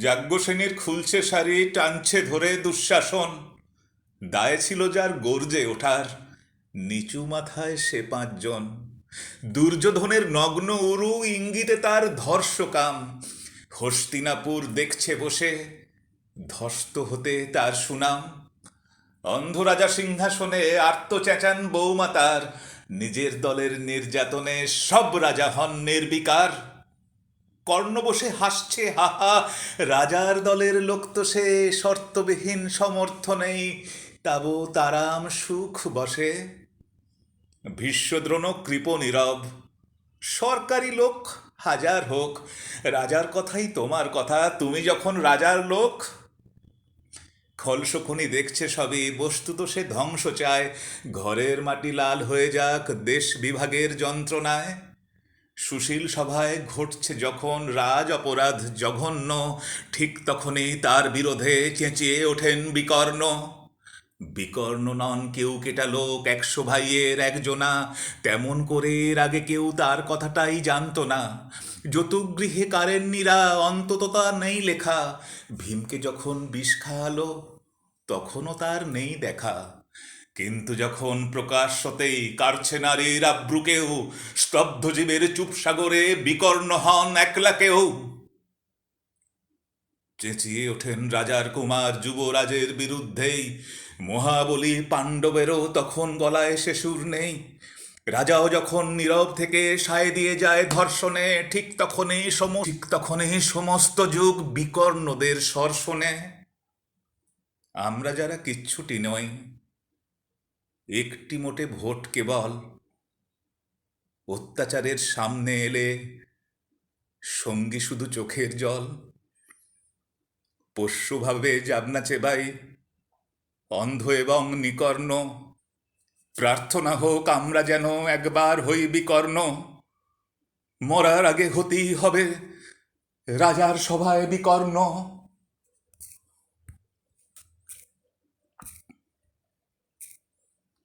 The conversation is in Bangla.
যাজ্ঞসেনীর খুলছে শাড়ি, টানছে ধরে দুঃশাসন। দায় ছিল যার গর্জে ওঠার, নিচু মাথায় সে পাঁচজন। দুর্যোধনের নগ্ন উরু ইঙ্গিতে তার ধর্ষকাম। হস্তিনাপুর দেখছে বসে, ধস্ত হতে তার সুনাম। অন্ধরাজা সিংহাসনে আর্ত চেঁচান বৌমাতার নিজের দলের নির্যাতনে সব রাজা হন নির্বিকার। কর্ণ বসে হাসছে হাহা রাজার দলের লোক তো সে শর্তবিহীন সমর্থনেই। তাবো তারাম সুখ বসে। ভীষ্মদ্রোণ কৃপ নীরব। সরকারি লোক হাজার হোক, রাজার কথাই তোমার কথা। তুমি যখন রাজার লোক, খলসখনি দেখছে সবই। বস্তু তো সে ধ্বংস চায়। ঘরের মাটি লাল হয়ে যাক, দেশ বিভাগের যন্ত্রণায়। সুশীল সভায় ঘটছে যখন রাজ অপরাধ জঘন্য, ঠিক তখনই তার বিরোধে চেঁচিয়ে ওঠেন বিকর্ণ। বিকর্ণ নন কেউ কেটা লোক, একশো ভাইয়ের একজনা। তেমন করে এর আগে কেউ তার কথাটাই জানতো না। যতুগৃহে কারেন্নিরা অন্তত তার নেই লেখা। ভীমকে যখন বিষ খাওয়ালো, তখনও তার নেই দেখা। কিন্তু যখন প্রকাশ্যতেই কারছে নারীর আব্রুকেও, স্তব্ধ জীবের চুপ সাগরে বিকর্ণ হন একলা কেউ চেঁচিয়ে ওঠেন রাজার কুমার যুবরাজের বিরুদ্ধেই। মহাবলী পাণ্ডবেরও তখন গলায় সে সুর নেই। রাজাও যখন নীরব থেকে সায় দিয়ে যায় ধর্ষণে, ঠিক তখনই সম ঠিক তখনই সমস্ত যুগ বিকর্ণদের শোনে আমরা যারা কিচ্ছুটি নই একটি মোটে ভোট কেবল। অত্যাচারের সামনে এলে সঙ্গী শুধু চোখের জল। পোষ্যভাবে যাবনা চেবাই অন্ধ এবং নিকর্ণ। প্রার্থনা হোক আমরা যেন একবার হই বিকর্ণ। মরার আগে হতেই হবে রাজার সভায় বিকর্ণ।